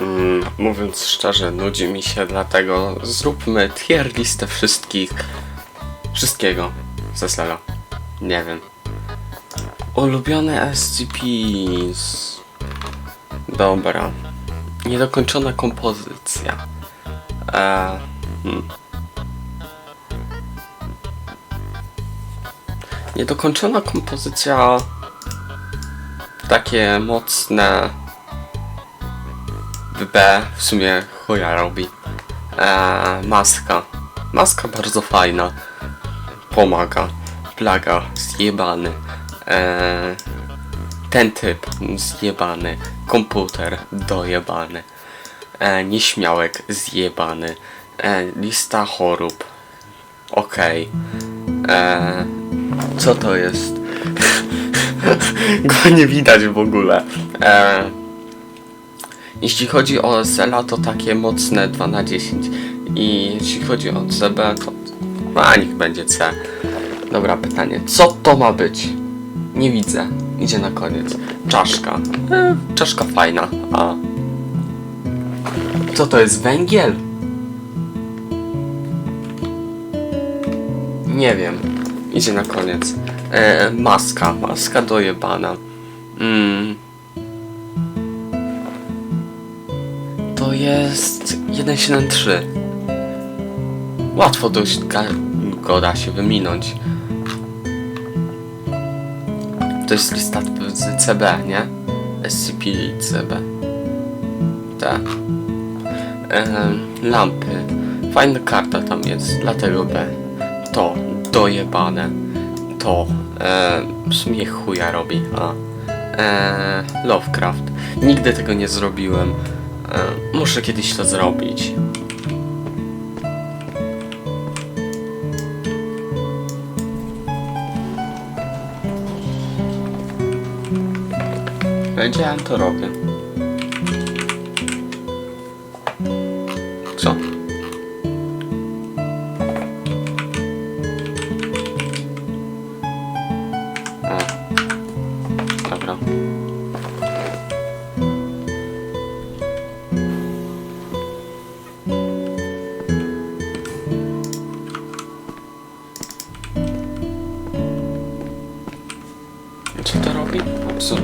Mm, mówiąc szczerze, nudzi mi się, dlatego zróbmy tier listę wszystkich. Wszystkiego ze. Nie wiem. Ulubione SCPs. Dobra. Niedokończona kompozycja. Eee, hmm. Niedokończona kompozycja. Takie mocne. B w sumie chuja robi. Eee, maska. Maska bardzo fajna. Pomaga. Plaga. Zjebany. Eee, ten typ. Zjebany. Komputer. Dojebany. E, nieśmiałek. Zjebany. E, lista chorób. Okej. E, co to jest? Go nie widać w ogóle. E, jeśli chodzi o Zela, to takie mocne 2 na 10 I jeśli chodzi o CB, to... A, niech będzie C. Dobra, pytanie. Co to ma być? Nie widzę. Idzie na koniec. Czaszka. E, czaszka fajna. A... Co to jest? Węgiel? Nie wiem. Idzie na koniec. E, maska. Maska dojebana. Mm. Jest 173. Łatwo dość go da się wyminąć. To jest lista z CB, nie? SCP-CB. Tak. Ehm, lampy. Fajna karta tam jest, dlatego B. To dojebane. To e, w sumie chuja robi. A. E, Lovecraft. Nigdy tego nie zrobiłem. E, muszę kiedyś to zrobić. Wiedziałem to robię.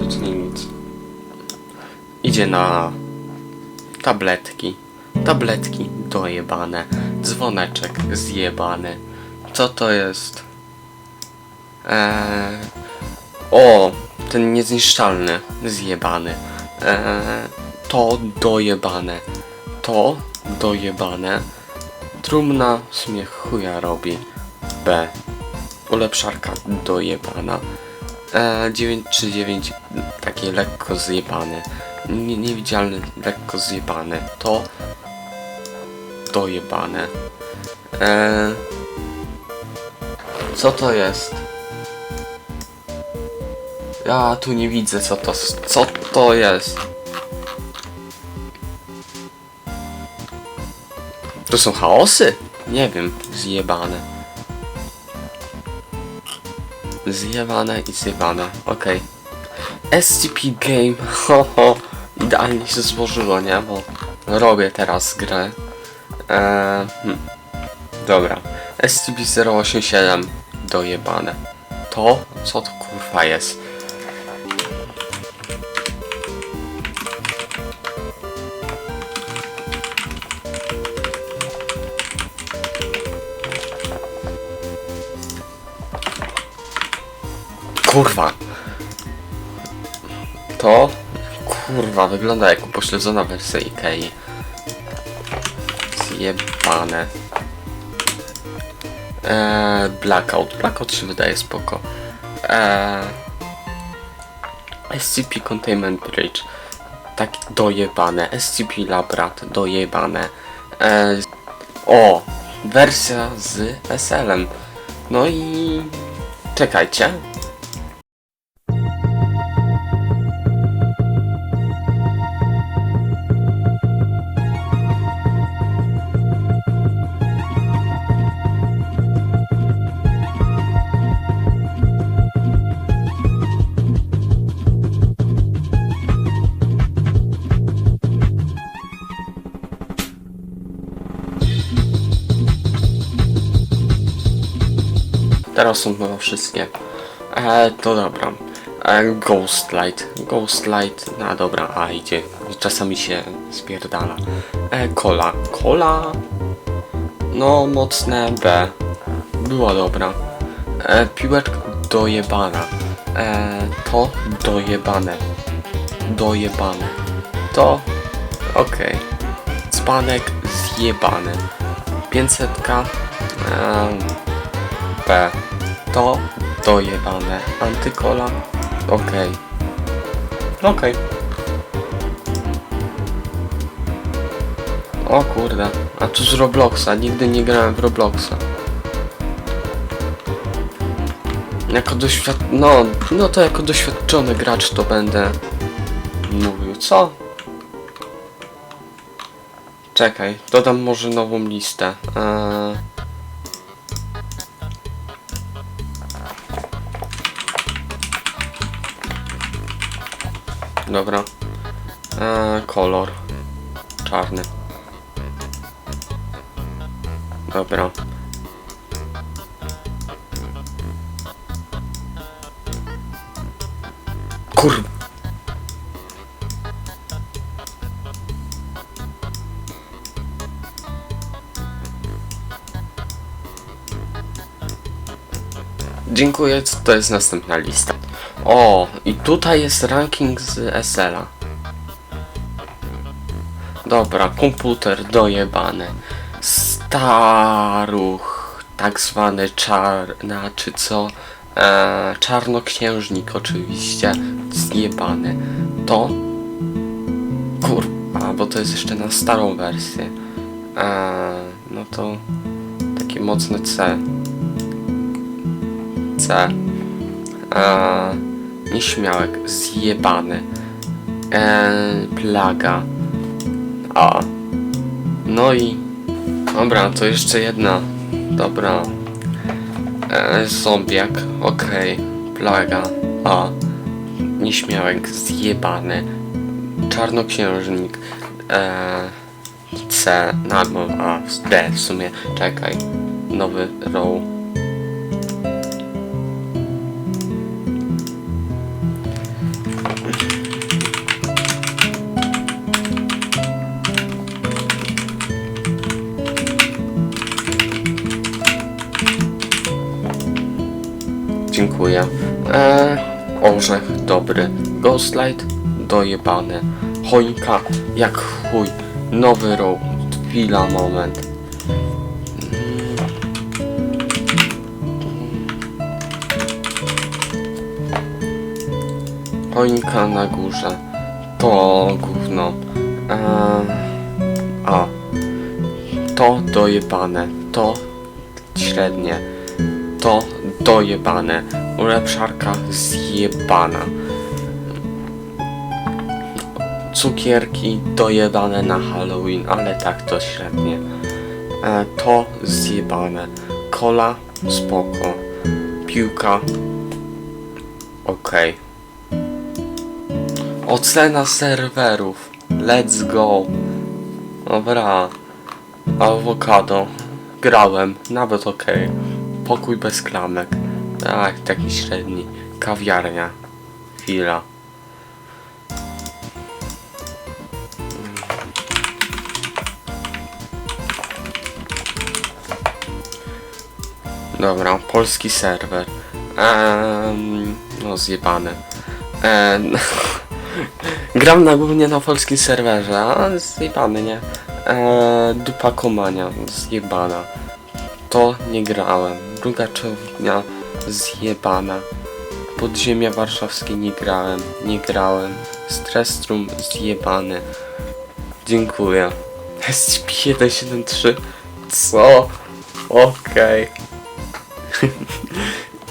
Absolutnie nic. Idzie na tabletki. Tabletki dojebane. Dzwoneczek zjebany. Co to jest? Eee, o, ten niezniszczalny. Zjebany. Eee, to dojebane. To dojebane. Trumna w sumie chuja robi. B. Ulepszarka dojebana. E, 939 takie lekko zjebane. Nie, niewidzialny, lekko zjebane. To dojebane. E, co to jest? Ja tu nie widzę co to co to jest. To są chaosy? Nie wiem, zjebane. Zjebane i zjebane, okej. SCP Game, ho ho, idealnie się złożyło, nie? Bo robię teraz grę. Eee, hmm. Dobra, SCP-087, dojebane. To? Co to kurwa jest? Kurwa. To? Kurwa, wygląda jak upośledzona wersja Ikei. Zjebane. Eee, blackout. Blackout się wydaje spoko. Eee, SCP Containment Bridge. Tak dojebane. SCP Labrat dojebane. Eee, o! Wersja z SL-em. No i... Czekajcie. Chyba wszystkie. E, to dobra. E, Ghost Light. Ghost Light, no dobra, a idzie. Czasami się spierdala. E, kola. Kola. No, mocne B. Była dobra. E, piłeczka dojebana. E, to dojebane. Dojebane. To okej. Dzbanek zjebany. 500 em, B. To dojebane. Antykola. Okej. Okej. O kurde. A tu z Robloxa. Nigdy nie grałem w Robloxa. Jako doświad... No, no to jako doświadczony gracz to będę mówił. Co? Czekaj, dodam może nową listę. Eee... Dobra. Eee, kolor. Czarny. Dobra. Kur... Dziękuję, to jest następna lista. O, i tutaj jest ranking z SL-a. Dobra, komputer dojebany. Staruch, tak zwany czarna, czy co? E, czarnoksiężnik oczywiście, zjebany. To? Kurwa, bo to jest jeszcze na starą wersję. E, no to takie mocne C. C. E, nieśmiałek, zjebany. E, plaga. A. No i... Dobra, to jeszcze jedna. Dobra. E, zombiak, okej. Plaga. A. Nieśmiałek, zjebany. Czarnoksiężnik. E, C. No, a. D w sumie. Czekaj. Nowy row. Ghostlight dojebany. Choinka jak chuj. Nowy row. Chwila, moment. Choinka na górze. To gówno. Eee, a. To dojebane. To średnie. To dojebane. Ulepszarka zjebana. Cukierki dojebane na Halloween, ale tak to średnie. E, to zjebane. Kola spoko. Piłka okej. Ocena serwerów. Let's go. Dobra. Awokado. Grałem, nawet okej. Pokój bez klamek. Tak, taki średni. Kawiarnia. Chwila. Dobra, polski serwer. Ehm, no zjebany. Ehm, gram na głównie na polskim serwerze, a zjebany, nie? Eee, dupa komania, zjebana. To nie grałem. Druga czerwnia zjebana. Podziemia warszawskie nie grałem, nie grałem. Stresstrum zjebany. Dziękuję. SCP-173 Co? Okej.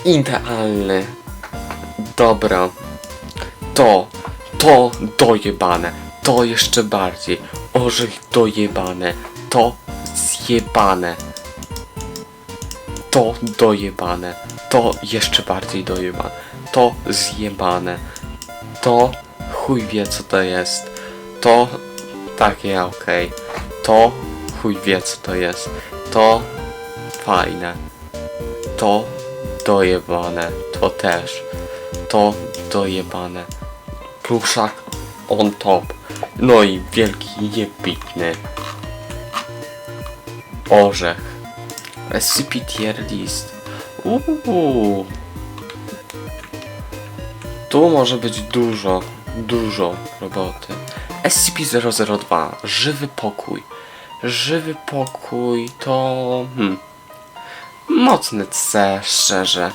Idealny. Dobra. To, to dojebane. To jeszcze bardziej. Orzech dojebane. To zjebane. To dojebane. To jeszcze bardziej dojebane. To zjebane. To chuj wie co to jest. To takie okej. To chuj wie co to jest. To fajne. To dojebane. To też. To dojebane. Pluszak on top. No i wielki jebitny. Orzech. SCP tier list. Uuu. Tu może być dużo, dużo roboty. SCP-002. Żywy pokój. Żywy pokój to... Hmm. Mocny C, szczerze.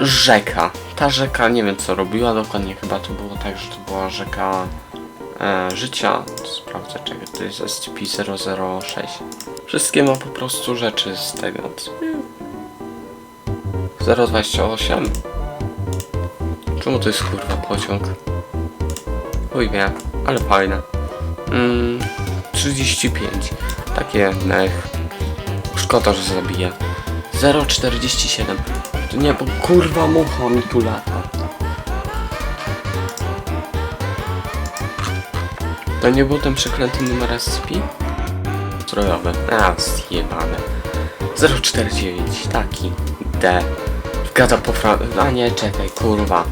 Rzeka. Ta rzeka, nie wiem co robiła dokładnie, chyba to było tak, że to była rzeka e, życia. Sprawdzę czego, to jest SCP-006. Wszystkie ma po prostu rzeczy z tego. 028. Czemu to jest kurwa pociąg? Chuj wie, ale fajne. Mm, 35. Takie mech. Szkoda, że zabije. 0,47. To nie, bo kurwa mucha mi tu lata. To nie był ten przeklęty numer SCP? Zdrojowy. A, zjebane. 049, taki. D. Gada po fran... A nie, czekaj, kurwa.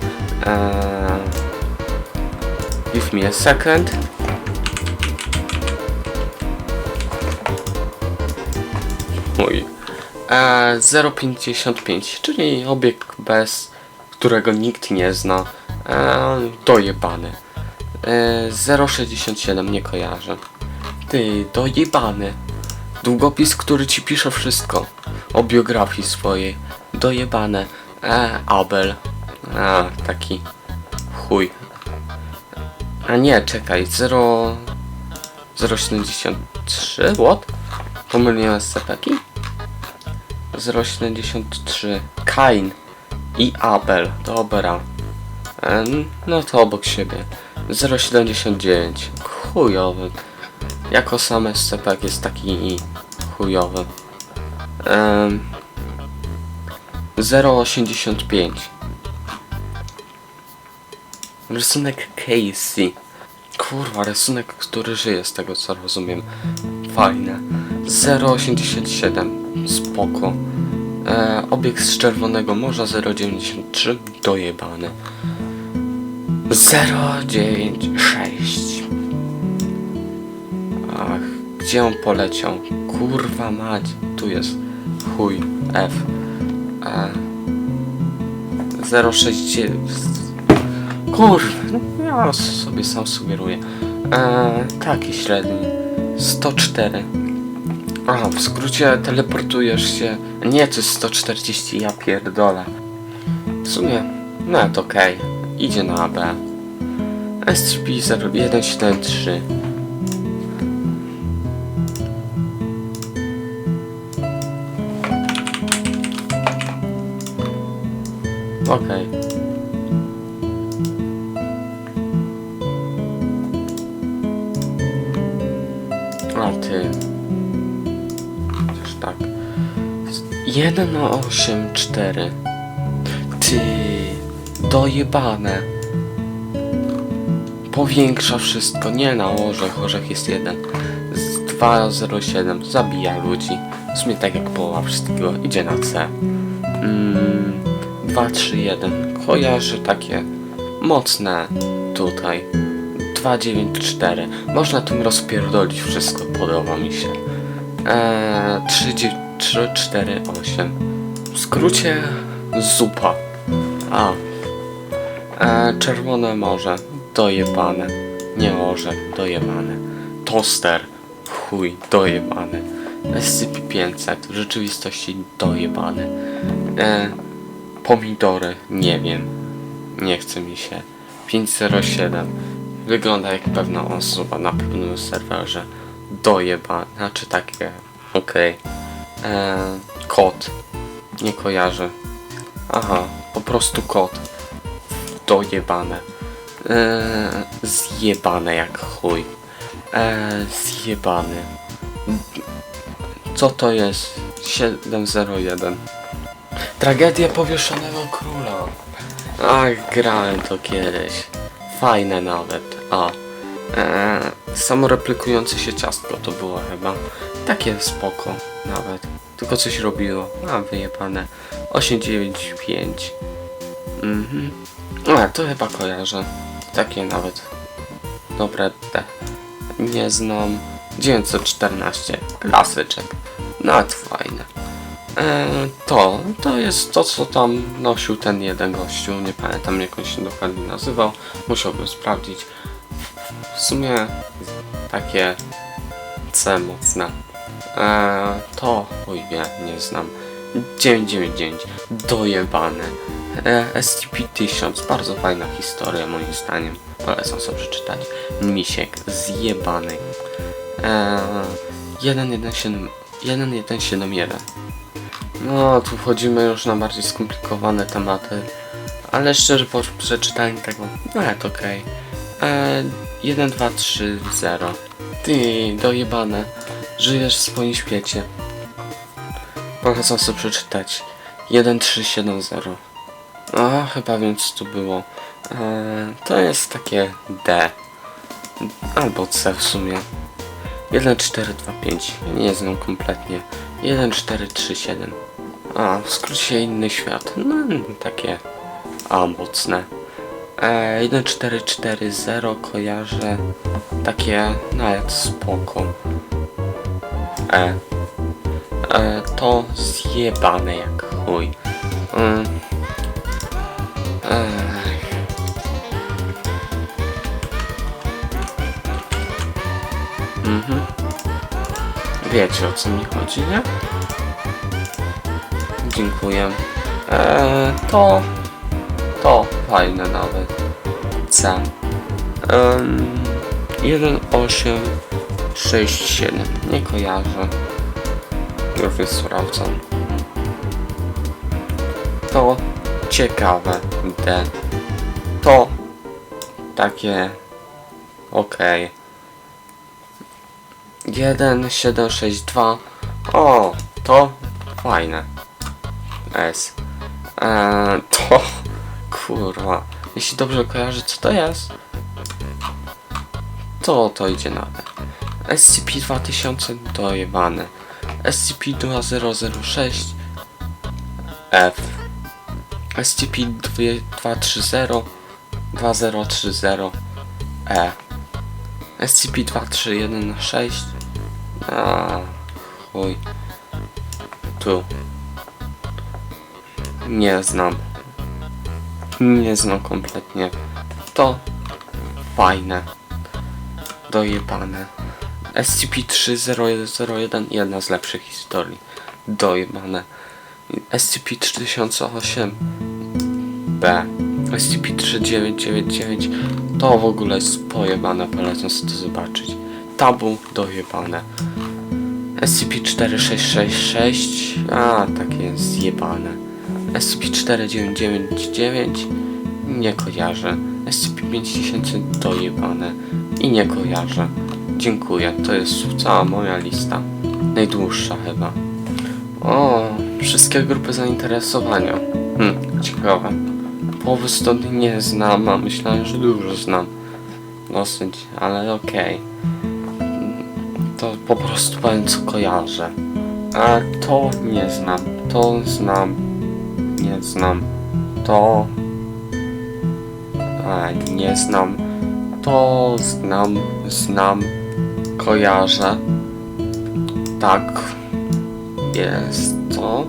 Eee... Give me a second. Mój. Eee, 0,55, czyli obieg bez którego nikt nie zna. Eee, dojebany. Eee, 0,67 nie kojarzę. Ty, dojebany. Długopis, który ci pisze wszystko o biografii swojej. Dojebane. E, Abel. A, taki chuj. A nie, czekaj, 0... 0,73? What? Pomyliłem SCP-ki? 0,73. Kain i Abel. Dobra. No to obok siebie. 0,79. Chujowy. Jako sam SCP jest taki chujowy. Em, 0,85 Rysunek Casey Kurwa, rysunek, który żyje z tego co rozumiem Fajne 0,87 Spoko. E, Obiekt z Czerwonego Morza 0,93 Dojebany. 0,96 Ach, gdzie on poleciał? Kurwa mać, tu jest. Chuj. F. E, 0,6 Kurwa, no ja sobie sam sugeruję. E, Taki średni. 104 Aha, w skrócie teleportujesz się. Nie, to jest 140, ja pierdolę. W sumie, no to okej. Idzie na AB SCP-0173 Okej. Ty. 1 na 8, 4. Ty. Dojebane. Powiększa wszystko. Nie na orzech. Orzech jest 1. Z 207. Zabija ludzi. W sumie tak jak połowa wszystkiego. Idzie na C. Mm. 2, 3, 1. Kojarzy takie mocne tutaj. 2, 9, 4. Można tym rozpierdolić wszystko, podoba mi się. Eee, 3, 3, 4, 8. W skrócie zupa. A. Eee, czerwone morze. Dojebane. Nie orzech, dojebane. Toster. Chuj, dojebany. SCP-500. W rzeczywistości dojebany. Eee, Pomidory, nie wiem. Nie chce mi się. 507. Wygląda jak pewna osoba na pewnym serwerze. Dojeba, znaczy takie. Okej. Eee, Kot. Nie kojarzę. Aha, po prostu kot. Dojebane. Eee, zjebane jak chuj. Eee, zjebany. Co to jest? 701. Tragedia powieszonego króla. Ach, grałem to kiedyś. Fajne nawet. Eee, Samoreplikujące się ciastko to było chyba. Takie spoko nawet. Tylko coś robiło. A, wyjebane. 895. Mhm. A, to chyba kojarzę. Takie nawet. Dobre te. Nie znam. 914. Klasyczek. Nawet fajne. E, to, to jest to, co tam nosił ten jeden gościu. Nie pamiętam, jak on się dokładnie nazywał. Musiałbym sprawdzić. W sumie takie C mocne. E, to, oj nie, nie znam. 999, dojebane. E, SCP-1000, bardzo fajna historia moim zdaniem. Polecam sobie przeczytać. Misiek, zjebany. E, 117, 1171. No, tu wchodzimy już na bardziej skomplikowane tematy. Ale szczerze po przeczytaniu tego, nawet okej. E, 1, 2, 3, 0. Ty, dojebane. Żyjesz w swoim świecie. Polecam sobie przeczytać. 1, 3, 7, 0. A, chyba wiem co tu było. E, to jest takie D. Albo C w sumie. 1, 4, 2, 5. Nie znam kompletnie. 1, 4, 3, 7. A, w skrócie inny świat. No, takie. A, mocne. E, 1, 4, 4, 0 kojarzę. Takie nawet spoko. E. E, to zjebane jak chuj. Mm. E. Mhm. Wiecie o co mi chodzi, nie? Dziękuję. E, to... To fajne nawet. C. Um, 1, 8, 6, 7. Nie kojarzę. Już sprawdzam. To ciekawe. D. To takie okej. 1, 7, 6, 2. O, to fajne. S. Eee, kurwa. Jeśli dobrze kojarzę, co to jest, to to idzie na D. SCP-2000 dojebane. SCP-2006 F. SCP-230 2030 E. SCP-2316 A, chuj. Tu. Nie znam. Nie znam kompletnie. To fajne. Dojebane. SCP-3001 jedna z lepszych historii. Dojebane. SCP-3008 B. SCP-3999 to w ogóle jest pojebane, polecam sobie to zobaczyć. Tabu dojebane. SCP-4666 a takie jest zjebane. SCP-4999 nie kojarzę. SCP-5000 dojebane i nie kojarzę. Dziękuję, to jest cała moja lista. Najdłuższa chyba. O, wszystkie grupy zainteresowania. Hm, ciekawe. Połowy stąd nie znam, a myślałem, że dużo znam. Dosyć, ale okej. To po prostu powiem co kojarzę. A to nie znam. To znam. Znam. To. A nie znam. To znam. Znam. Kojarzę. Tak. Jest to.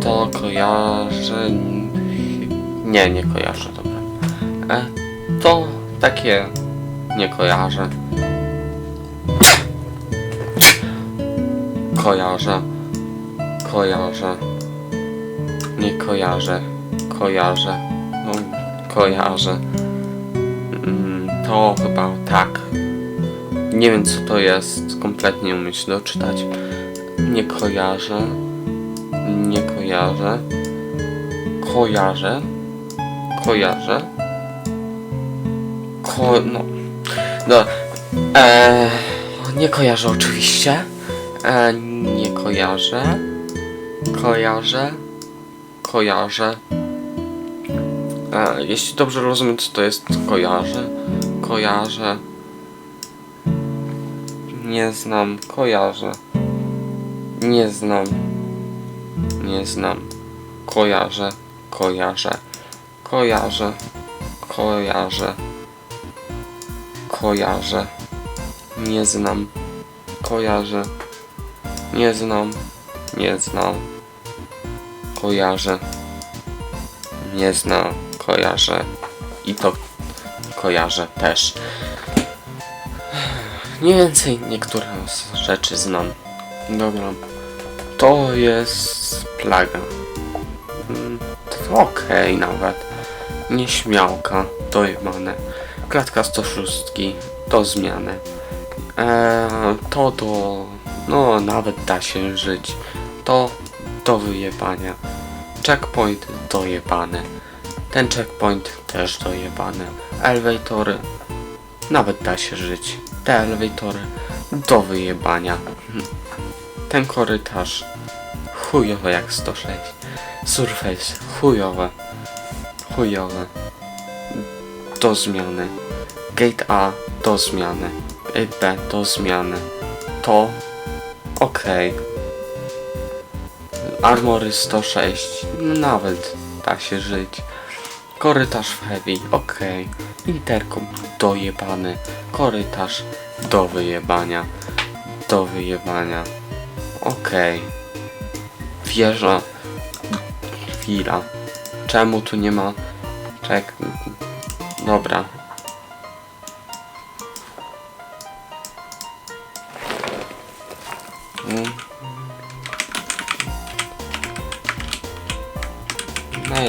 To kojarzę. Nie, nie kojarzę, dobra. E, to takie nie kojarzę. Kojarzę. Kojarzę. Nie kojarzę. Kojarzę. No, kojarzę. Mm, to chyba tak. Nie wiem co to jest. Kompletnie umiem się doczytać. Nie kojarzę. Nie kojarzę. Kojarzę. Kojarzę. Ko... no... No... Eee, nie kojarzę oczywiście. E, nie kojarzę. Kojarzę. Kojarzę. E, jeśli dobrze rozumiem, co to jest kojarzę. Kojarzę. Nie znam. Kojarzę. Nie znam. Nie znam. Kojarzę. Kojarzę. Kojarzę. Kojarzę. Kojarzę. Nie znam. Kojarzę. Nie znam. Nie znam. Kojarzę. Nie znam. Kojarzę. I to kojarzę też. Mniej więcej niektóre rzeczy znam. Dobra. To jest plaga. Mm, To okej nawet. Nieśmiałka. Dojebane. Klatka 106. Do zmiany. Eee, to do... No, nawet da się żyć. To do wyjebania. Checkpoint dojebany. Ten checkpoint też dojebany. Elevatory. Nawet da się żyć. Te elewatory do wyjebania. Hm. Ten korytarz chujowe jak 106. Surface chujowe. Chujowe. Do zmiany. Gate A do zmiany. Gate B do zmiany. To okej. Armory 106. Nawet da się żyć. Korytarz w heavy, okej. Interkom dojebany. Korytarz do wyjebania. Do wyjebania. Okej. Wieża. Chwila. Czemu tu nie ma... Czek... Dobra.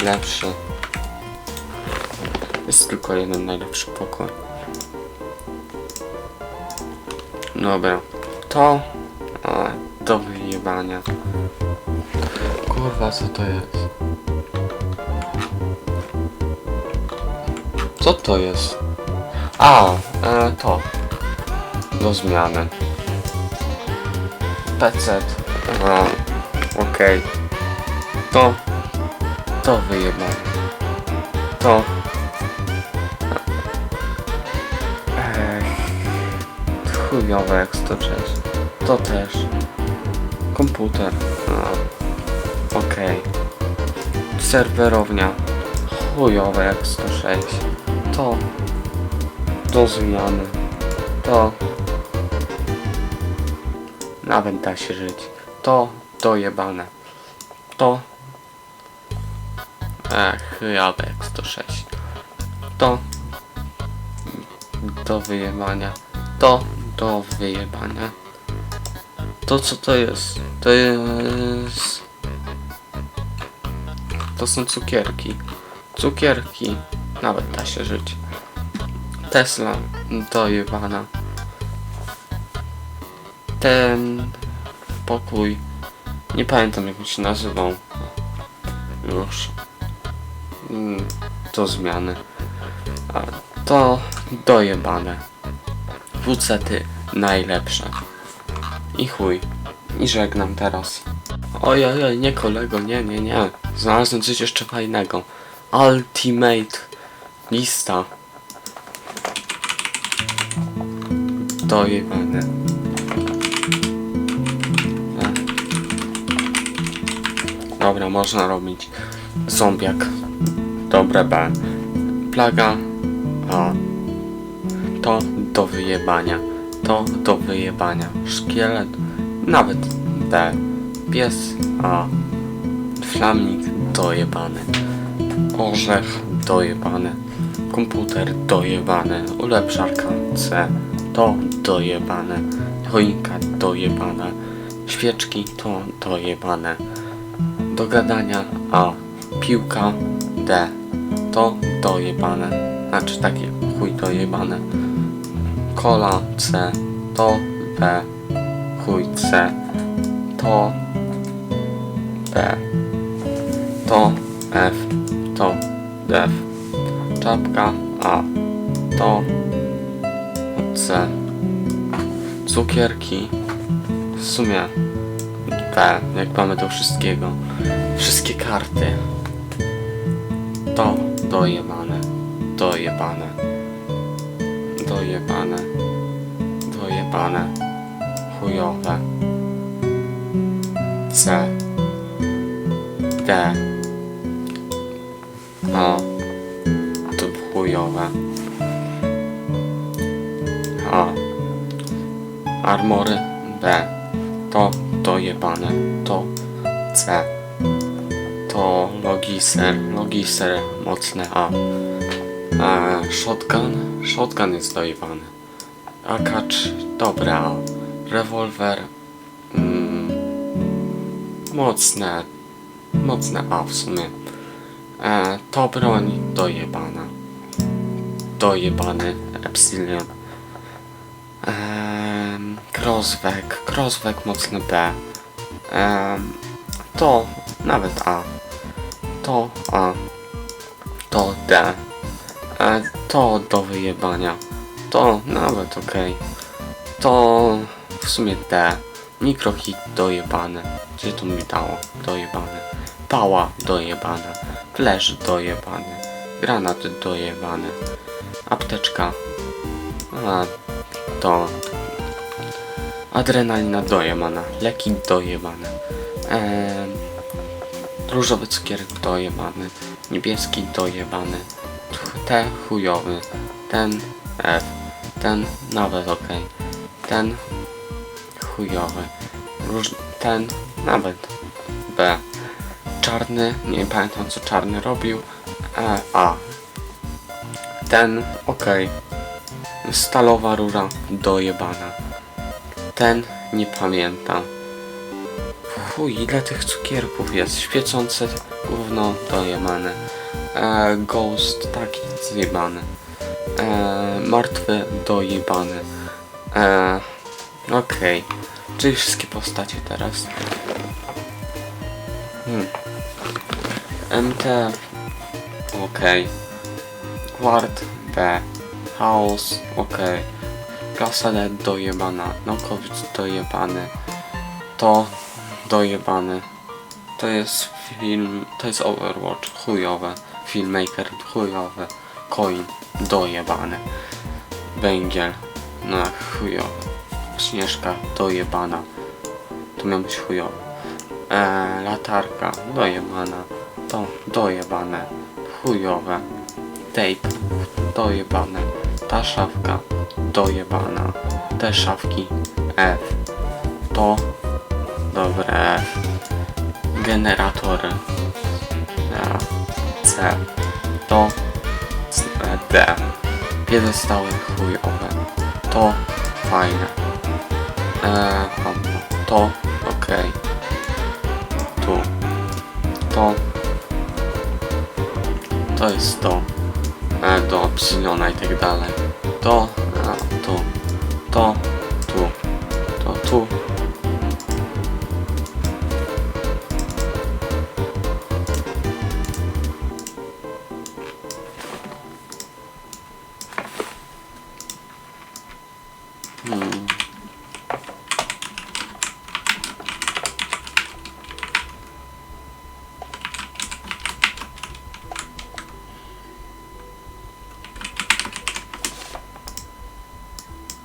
Najlepszy. Jest tylko jeden najlepszy pokój. Dobra. To... A, do wyjebania. Kurwa, co to jest? Co to jest? A, e, to. Do zmiany. PC. Okej. To. To wyjebane. To. Ech. Chujowe jak 106. To też. Komputer. A, okej. Serwerownia. Chujowe jak 106. To. Do zmiany. To. Nawet da się żyć. To dojebane. To. Chujowe jak 106. To. Do wyjebania. To do wyjebania. To co to jest? To jest... To są cukierki. Cukierki. Nawet da się żyć. Tesla dojebana. Ten pokój. Nie pamiętam jak on się nazywał. Już. Mm, To zmiany. A to dojebane. WCty najlepsze. I chuj. I żegnam teraz. Oj, oj, oj, nie kolego, nie, nie, nie. Znalazłem coś jeszcze fajnego. Ultimate lista. Dojebane. E. Dobra, można robić. Zombiak. Dobre B. Plaga. A. To do wyjebania. To do wyjebania. Szkielet. Nawet B. Pies. A. Flamik. Dojebany. Orzech. Dojebany. Komputer. Dojebany. Ulepszarka. C. To dojebane. Choinka. Dojebane. Świeczki. To dojebane. Do gadania. A. Piłka. D. To dojebane. Znaczy takie chuj dojebane. Kola C. To B. Chuj C. To B. To F. To F. Czapka A. To C. Cukierki. W sumie B. Jak mamy do wszystkiego. Wszystkie karty. To dojebane. Dojebane. Dojebane. Dojebane. chujowe. C. D. O. To chujowe. A. Armory B. To dojebane. To C. To logiser. Logiser mocne A. A shotgun? Shotgun jest dojebany. Akacz, dobra. Rewolwer. Mm, mocne. Mocne A w sumie. E, to broń dojebana. Dojebany Epsilon. Ehm, crossback. Crossback mocny B. Ehm, to nawet A. To A. To D. E, to do wyjebania. To nawet okej. To w sumie D. Mikrohit dojebane. Gdzie to mi dało? Dojebane. Pała dojebane. Flash dojebane. Granat dojebany. Apteczka. A, to. Adrenalina dojebana. Leki dojebane. Eee, różowy cukierek dojebany. Niebieski dojebany. Te chujowy. Ten F. Ten nawet ok. Ten chujowy. Róż, ten nawet B. Czarny, nie pamiętam co czarny robił. E, A. Ten ok. Stalowa rura dojebana. Ten nie pamiętam. Chuj, ile tych cukierków jest? Świecące gówno dojebane. E, ghost taki zjebany. E, martwy dojebany. E, Okej. Czyli wszystkie postacie teraz. Hmm. MT. Okej. Ward B. House. Okej. Gasalet dojebana. Nokowic dojebany. To dojebany. To jest film. To jest Overwatch. Chujowe. Filmmaker chujowe. Coin dojebany. Węgiel. No chujowy. Śnieżka dojebana. To miał być chujowe. Eee, latarka dojebana. To dojebane. Chujowe. Tape dojebane. Ta szafka dojebana. Te szafki F. To dobre. Generatory E, C. To e, D. Piedestały chujowe. To fajne. Eee, to okej. Tu. To. To jest to. E, do Psylona i tak dalej. To. A, tu. To.